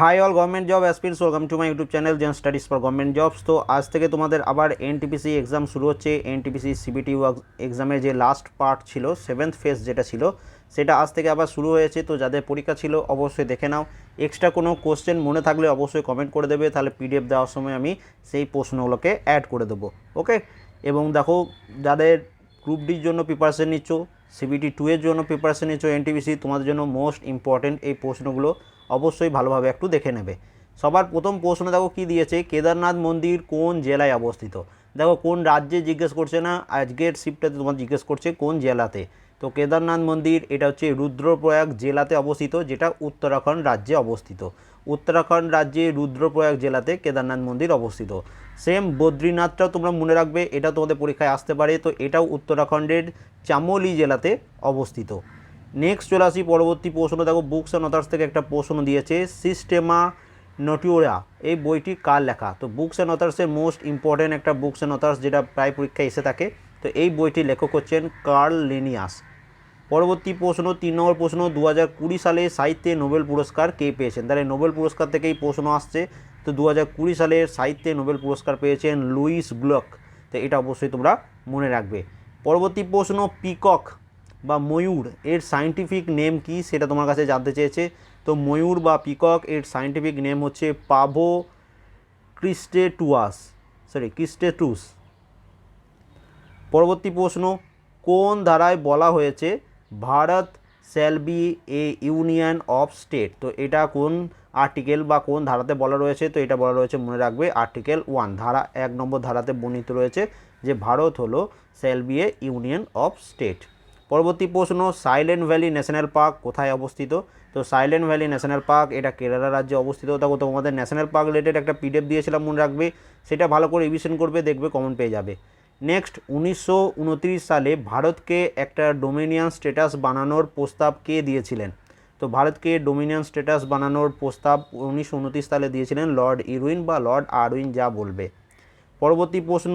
Hi all government job aspirants welcome to my YouTube channel gen studies for government jobs তো আজ থেকে তোমাদের আবার এনটিপিসি এক্সাম শুরু হচ্ছে। এনটিপিসি সিবিটি এক্সামের যে লাস্ট পার্ট ছিল সেভেন্থ ফেজ যেটা ছিল, সেটা আজ থেকে আবার শুরু হয়েছে। তো যাদের পরীক্ষা ছিল, অবশ্যই দেখে নাও। এক্সট্রা কোনো কোশ্চেন মনে থাকলে অবশ্যই কমেন্ট করে দেবে। তাহলে পিডিএফ দেওয়ার সময় আমি সেই প্রশ্নগুলোকে অ্যাড করে দেবো। ওকে এবং দেখো, যাদের গ্রুপ ডির জন্য প্রিপারেশন নিচ্ছ সিবিটি টু এর জন্য প্রিপারেশন নিচ্ছ এনটিপিসি তোমাদের জন্য মোস্ট ইম্পর্টেন্ট এই প্রশ্নগুলো অবশ্যই ভালোভাবে একটু দেখে নেবে। সবার প্রথম প্রশ্ন দেখো কি দিয়েছে, কেদারনাথ মন্দির কোন জেলায় অবস্থিত? দেখো কোন রাজ্যে জিজ্ঞেস করছে না, আজকের শিফটটাতে তোমার জিজ্ঞেস করছে কোন জেলাতে? তো কেদারনাথ মন্দির, এটা হচ্ছে রুদ্রপ্রয়াগ জেলাতে অবস্থিত, যেটা উত্তরাখণ্ড রাজ্যে অবস্থিত। উত্তরাখণ্ড রাজ্যে রুদ্রপ্রয়াগ জেলাতে কেদারনাথ মন্দির অবস্থিত। সেম বদ্রীনাথটাও তোমরা মনে রাখবে, এটা তোমাদের পরীক্ষায় আসতে পারে, তো এটাও উত্তরাখণ্ডের চামোলি জেলাতে অবস্থিত। নেক্সট চলে আসি পরবর্তী প্রশ্ন। দেখো বুকস অ্যান্ড অথার্স থেকে একটা প্রশ্ন দিয়েছে সিস্টেমা নটিওরা এই বইটি কার লেখা? তো বুকস অ্যান্ড অথার্সের মোস্ট ইম্পর্ট্যান্ট একটা বুকস অ্যান্ড অথার্স যেটা প্রায় পরীক্ষায় এসে থাকে, তো এই বইটির লেখক হচ্ছেন কার্ল লেনিয়াস পরবর্তী প্রশ্ন, তিন নম্বর প্রশ্ন দু হাজার কুড়ি সালে সাহিত্যে নোবেল পুরস্কার কে পেয়েছেন? তাহলে নোবেল পুরস্কার থেকেই প্রশ্ন আসছে, তো দু হাজার কুড়ি সালের সাহিত্যে নোবেল পুরস্কার পেয়েছেন লুইস গ্লক তো এটা অবশ্যই তোমরা মনে রাখবে। পরবর্তী প্রশ্ন পিকক বা ময়ূর, এর সায়েন্টিফিক নেম কি সেটা তোমার কাছে জানতে চেয়েছে? তো ময়ূর বা পিকক এর সায়েন্টিফিক নেম হচ্ছে পাভো ক্রিস্টেটুয়াস সরি ক্রিস্টেটুস। পরবর্তী প্রশ্ন, কোন ধারায় বলা হয়েছে Bharat shall be a union of state তো এটা কোন আর্টিকেল বা কোন ধারাতে বলা রয়েছে? তো এটা বলা রয়েছে, মনে রাখবে আর্টিকেল ওয়ান ধারা এক নম্বর ধারাতে বর্ণিত রয়েছে যে ভারত হলো shall be a union of state পরবর্তী প্রশ্ন সাইলেন্ট ভ্যালি ন্যাশনাল পার্ক কোথায় অবস্থিত? তো সাইলেন্ট ভ্যালি ন্যাশনাল পার্ক এটা কেরালা রাজ্যে অবস্থিত। দেখো, তোমাদের ন্যাশনাল পার্ক রিলেটেড একটা পিডিএফ দিয়েছিলাম মনে রাখবে। সেটা ভালো করে রিভিশন করবে, দেখবে কমন পেয়ে যাবে। নেক্সট উনিশশো উনত্রিশ সালে ভারতকে একটা ডোমিনিয়ান স্টেটাস বানানোর প্রস্তাব কে দিয়েছিলেন? তো ভারতকে ডোমিনিয়ান স্টেটাস বানানোর প্রস্তাব উনিশশো উনত্রিশ সালে দিয়েছিলেন লর্ড ইরুইন বা লর্ড আরউইন যা বলবে। পরবর্তী প্রশ্ন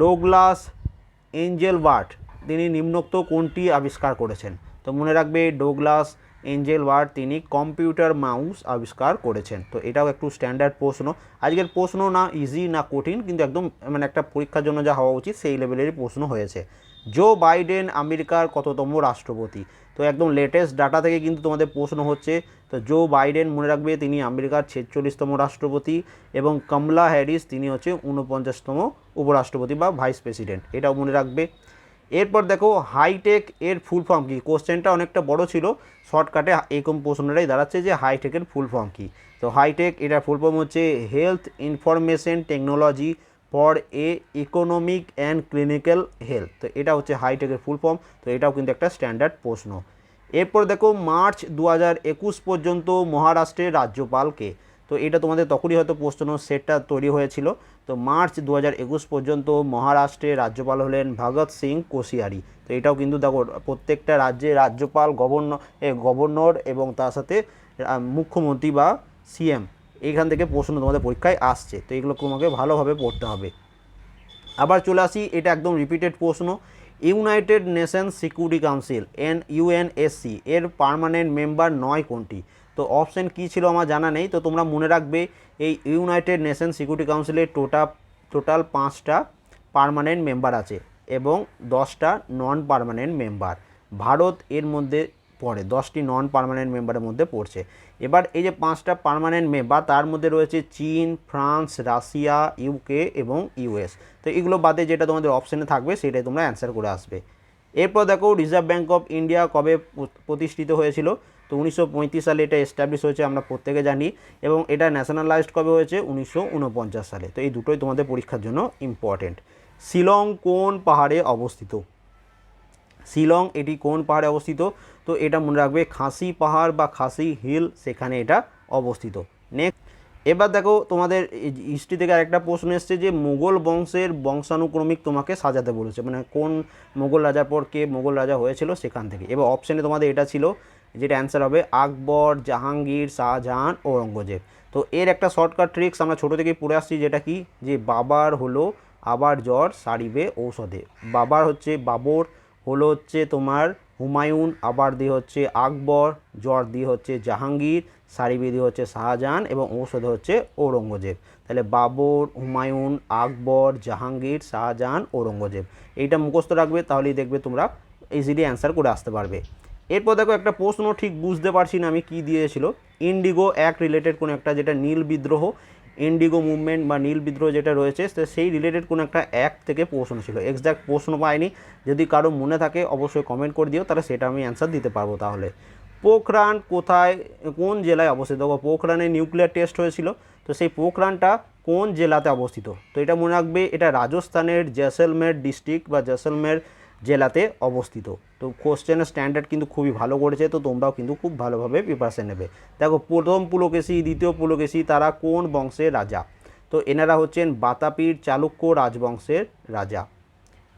ডোগলাস এঞ্জেল বার্ট তিনি নিম্নোক্ত কোনটি আবিষ্কার করেছেন? তো মনে রাখবে ডোগলাস, এঞ্জেল ওয়ার্ড তিনি কম্পিউটার মাউস আবিষ্কার করেছেন। তো এটাও একটু স্ট্যান্ডার্ড প্রশ্ন। আজকের প্রশ্ন না ইজি না কঠিন, কিন্তু একদম মানে একটা পরীক্ষার জন্য যা হওয়া উচিত, সেই লেভেলেরই প্রশ্ন হয়েছে। জো বাইডেন আমেরিকার কততম রাষ্ট্রপতি? তো একদম লেটেস্ট ডাটা থেকে কিন্তু তোমাদের প্রশ্ন হচ্ছে, তো জো বাইডেন মনে রাখবে তিনি আমেরিকার ছেচল্লিশতম রাষ্ট্রপতি এবং কমলা হ্যারিস তিনি হচ্ছে ঊনপঞ্চাশতম উপরাষ্ট্রপতি বা ভাইস প্রেসিডেন্ট এটাও মনে রাখবে। এরপর দেখো হাইটেক এর ফুল ফর্ম কী? কোশ্চেনটা অনেকটা বড় ছিল। শর্টকাটে এরকম প্রশ্নটাই দাঁড়াচ্ছে যে হাইটেকের ফুল ফর্ম কী? তো হাইটেক এটার ফুল ফর্ম হচ্ছে health information technology for a economic and clinical health তো এটা হচ্ছে হাইটেকের ফুল ফর্ম তো এটাও কিন্তু একটা স্ট্যান্ডার্ড প্রশ্ন। এরপর দেখো মার্চ দু পর্যন্ত মহারাষ্ট্রের রাজ্যপালকে। তো এটা তোমাদের তখনই হয়তো প্রশ্ন সেটটা তৈরি হয়েছিল। তো মার্চ দু পর্যন্ত মহারাষ্ট্রের রাজ্যপাল হলেন ভগৎ সিং কোশিয়ারি। তো এটাও কিন্তু দেখো, প্রত্যেকটা রাজ্যে রাজ্যপাল গভর্নর গভর্নর এবং তার সাথে মুখ্যমন্ত্রী বা সিএম এইখান থেকে প্রশ্ন তোমাদের পরীক্ষায় আসছে। তো এগুলো তোমাকে ভালোভাবে পড়তে হবে। আবার চলে আসি, এটা একদম রিপিটেড প্রশ্ন। United Nations Security Council, and UNSC এর পার্মানেন্ট মেম্বার নয় কোনটি? তো অপশন কী ছিল আমার জানা নেই, তো তোমরা মনে রাখবে এই ইউনাইটেড নেশন সিকিউরিটি কাউন্সিলের টোটাল টোটাল পাঁচটা পার্মানেন্ট মেম্বার আছে এবং দশটা নন পারমানেন্ট মেম্বার ভারত এর মধ্যে পড়ে, দশটি নন পারমানেন্ট মেম্বারের মধ্যে পড়ছে। এবার এই যে পাঁচটা পারমানেন্ট মেম্বার তার মধ্যে রয়েছে চীন, ফ্রান্স, রাশিয়া ইউকে এবং ইউএস তো এগুলো বাদে যেটা তোমাদের অপশানে থাকবে, সেটাই তোমরা অ্যান্সার করে আসবে। এরপর দেখো রিজার্ভ ব্যাঙ্ক অফ ইন্ডিয়া কবে প্রতিষ্ঠিত হয়েছিল? তো উনিশশো পঁয়ত্রিশ সালে এটা এস্টাবলিশ হয়েছে, আমরা প্রত্যেকে জানি। এবং এটা ন্যাশনালাইজড কবে হয়েছে? উনিশশো ঊনপঞ্চাশ সালে। তো এই দুটোই তোমাদের পরীক্ষার জন্য ইম্পর্টেন্ট শিলং কোন পাহাড়ে অবস্থিত? শিলং এটি কোন পাহাড়ে অবস্থিত? তো এটা মনে রাখবে খাসি পাহাড় বা খাসি হিল, সেখানে এটা অবস্থিত। নেক্সট এবার দেখো তোমাদের হিস্ট্রি থেকে আরেকটা প্রশ্ন এসছে যে মোগল বংশের বংশানুক্রমিক তোমাকে সাজাতে বলেছে। মানে কোন মোগল রাজার পর কে মোগল রাজা হয়েছিল সেখান থেকে। এবার অপশানে তোমাদের এটা ছিল যেটা অ্যান্সার হবে আকবর, জাহাঙ্গীর, শাহজাহান, ঔরঙ্গজেব। তো এর একটা শর্টকাট ট্রিক্স আমরা ছোটো থেকেই পড়ে আসছি, যেটা কি? যে বাবার হলো আবার জ্বর, সারিবে ঔষধে। বাবার হচ্ছে বাবর, হলো হচ্ছে তোমার হুমায়ুন, আবার দিয়ে হচ্ছে আকবর, জ্বর দিয়ে হচ্ছে জাহাঙ্গীর, সারিবি দিয়ে হচ্ছে শাহজাহান এবং ঔষধে হচ্ছে ঔরঙ্গজেব। তাহলে বাবর, হুমায়ুন, আকবর, জাহাঙ্গীর, শাহজাহান, ঔরঙ্গজেব। এইটা মুখস্থ রাখবে, তাহলেই দেখবে তোমরা ইজিলি অ্যান্সার করে আসতে পারবে। এরপর দেখো একটা প্রশ্ন, ঠিক বুঝতে পারছি না আমি কি দিয়েছিল। ইন্ডিগো এক রিলেটেড কোনো একটা যেটা নীল বিদ্রোহ ইন্ডিগো মুভমেন্ট বা নীল বিদ্রোহ যেটা রয়েছে সেই রিলেটেড কোনো একটা এক থেকে প্রশ্ন ছিল। এক্সাক্ট প্রশ্ন পাইনি। যদি কারও মনে থাকে, অবশ্যই কমেন্ট করে দিও, তাহলে সেটা আমি অ্যান্সার দিতে পারব তাহলে। পোখরান কোথায়, কোন জেলায় অবস্থিত? পোখরানে নিউক্লিয়ার টেস্ট হয়েছিল, তো সেই পোখরানটা কোন জেলাতে অবস্থিত? তো এটা মনে রাখবে, এটা রাজস্থানের জৈসলমের ডিস্ট্রিক্ট বা জৈসলমের জেলাতে অবস্থিত। তো কোশ্চেনের স্ট্যান্ডার্ড কিন্তু খুবই ভালো করেছে, তো তোমরাও কিন্তু খুব ভালোভাবে প্রিপারেশন নেবে। দেখো, প্রথম পুলকেশী, দ্বিতীয় পুলকেশী, তারা কোন বংশের রাজা? তো এনারা হচ্ছেন বাতাপির চালুক্য রাজবংশের রাজা।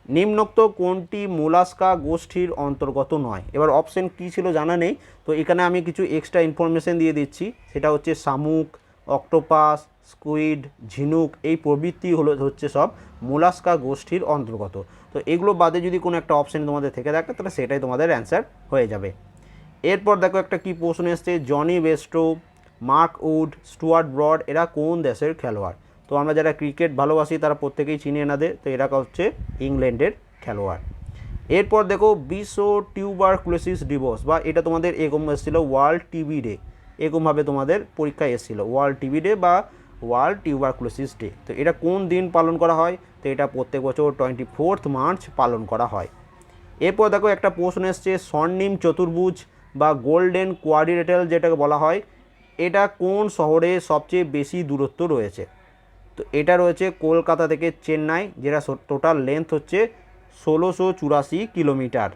নিম্নোক্ত কোনটি মোলাস্কা গোষ্ঠীর অন্তর্গত নয়? এবার অপশন কী ছিল জানা নেই, তো এখানে আমি কিছু এক্সট্রা ইনফরমেশন দিয়ে দিচ্ছি। সেটা হচ্ছে শামুক অক্টোপাস, স্কুইড, ঝিনুক এই প্রবৃত্তি হলো হচ্ছে সব মোলাস্কা গোষ্ঠীর অন্তর্গত। তো এগুলো বাদে যদি কোনো একটা অপশান তোমাদের থেকে থাকে, তাহলে সেটাই তোমাদের অ্যান্সার হয়ে যাবে। এরপর দেখো একটা কি প্রশ্ন এসছে, Jonny Bairstow, Mark Wood, Stuart Broad, এরা কোন দেশের খেলোয়াড়? তো আমরা যারা ক্রিকেট ভালোবাসি, তারা প্রত্যেকেই চিনি এনাদের, তো এরা হচ্ছে ইংল্যান্ডের খেলোয়াড়। এরপর দেখো, বিশ্ব টিউবার টিউবারকুলোসিস ডিভোর্স বা এটা তোমাদের এগম এসেছিল ওয়ার্ল্ড টিবি ডে এরকমভাবে তোমাদের পরীক্ষায় এসেছিল। ওয়ার্ল্ড টিবি ডে বা ওয়ার্ল্ড টিউবারকুলোসিস ডে তো এটা কোন দিন পালন করা হয়? তো এটা প্রত্যেক বছর টোয়েন্টি ফোর্থ মার্চ পালন করা হয়। এরপর দেখো একটা প্রশ্ন এসছে, স্বর্ণিম চতুর্ভুজ বা গোল্ডেন কোয়ারিলেটার যেটাকে বলা হয়, এটা কোন শহরে সবচেয়ে বেশি দূরত্ব রয়েছে? তো এটা রয়েছে কলকাতা থেকে চেন্নাই, যেটা টোটাল লেন্থ হচ্ছে ষোলোশো চুরাশি কিলোমিটার।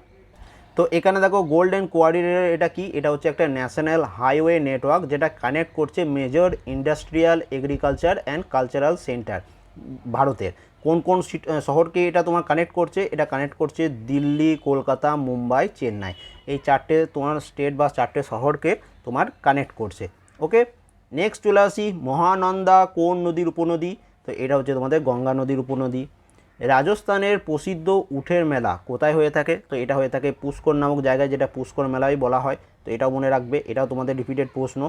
তো এখানে দেখো গোল্ডেন কোয়ারিডর এটা কি? এটা হচ্ছে একটা ন্যাশনাল হাইওয়ে নেটওয়ার্ক যেটা কানেক্ট করছে major industrial agriculture and cultural centre ভারতের। কোন কোন শহরকে এটা তোমার কানেক্ট করছে? এটা কানেক্ট করছে দিল্লি, কলকাতা, মুম্বাই, চেন্নাই। এই চারটে তোমার স্টেট বা চারটে শহরকে তোমার কানেক্ট করছে। ওকে নেক্সট চলে আসি মহানন্দা কোন নদীর উপনদী? তো এটা হচ্ছে তোমাদের গঙ্গা নদীর উপনদী। রাজস্থানের প্রসিদ্ধ উঠের মেলা কোথায় হয়ে থাকে? তো এটা হয়ে থাকে পুষ্কর নামক জায়গায় যেটা পুষ্কর মেলাই বলা হয়। তো এটাও মনে রাখবে, এটাও তোমাদের রিপিটেড প্রশ্ন।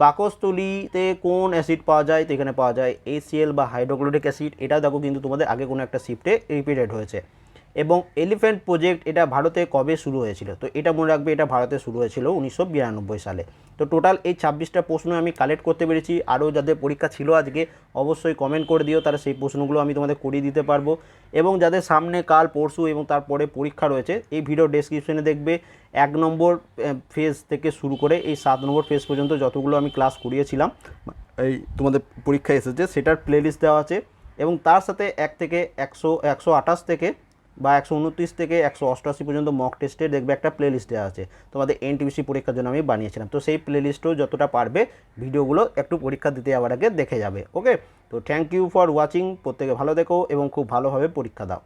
পাকস্থলিতে কোন অ্যাসিড পাওয়া যায়? তো এখানে পাওয়া যায় এসিএল বা হাইড্রোক্লোরিক অ্যাসিড এটাও দেখো কিন্তু তোমাদের আগে কোনো একটা শিফটে রিপিটেড হয়েছে। এবং এলিফ্যান্ট প্রজেক্ট এটা ভারতে কবে শুরু হয়েছিল? তো এটা মনে রাখবে, এটা ভারতে শুরু হয়েছিল উনিশশো বিরানব্বই সালে। তো টোটাল এই ছাব্বিশটা প্রশ্ন আমি কালেক্ট করতে পেরেছি। আরও যাদের পরীক্ষা ছিল আজকে, অবশ্যই কমেন্ট করে দিও, তারা সেই প্রশ্নগুলো আমি তোমাদের করিয়ে দিতে পারব। এবং যাদের সামনে কাল পরশু এবং তারপরে পরীক্ষা রয়েছে, এই ভিডিও ডেসক্রিপশনে দেখবে এক নম্বর ফেজ থেকে শুরু করে এই সাত নম্বর ফেজ পর্যন্ত যতগুলো আমি ক্লাস করিয়েছিলাম, এই তোমাদের পরীক্ষা এসেছে, সেটার প্লেলিস্ট দেওয়া আছে। এবং তার সাথে এক থেকে একশো একশো আঠাশ থেকে বা একশো উনত্রিশ থেকে একশো অষ্টআশি পর্যন্ত মক টেস্টে দেখবে একটা প্লেলিস্ট দেওয়া আছে। তোমাদের এনটিপিসি পরীক্ষার জন্য আমি বানিয়েছিলাম। তো সেই প্লেলিস্টও যতটা পারবে ভিডিওগুলো একটু পরীক্ষা দিতে যাওয়ার আগে দেখে যাবে ওকে তো থ্যাংক ইউ ফর ওয়াচিং প্রত্যেকে ভালো দেখো এবং খুব ভালোভাবে পরীক্ষা দাও।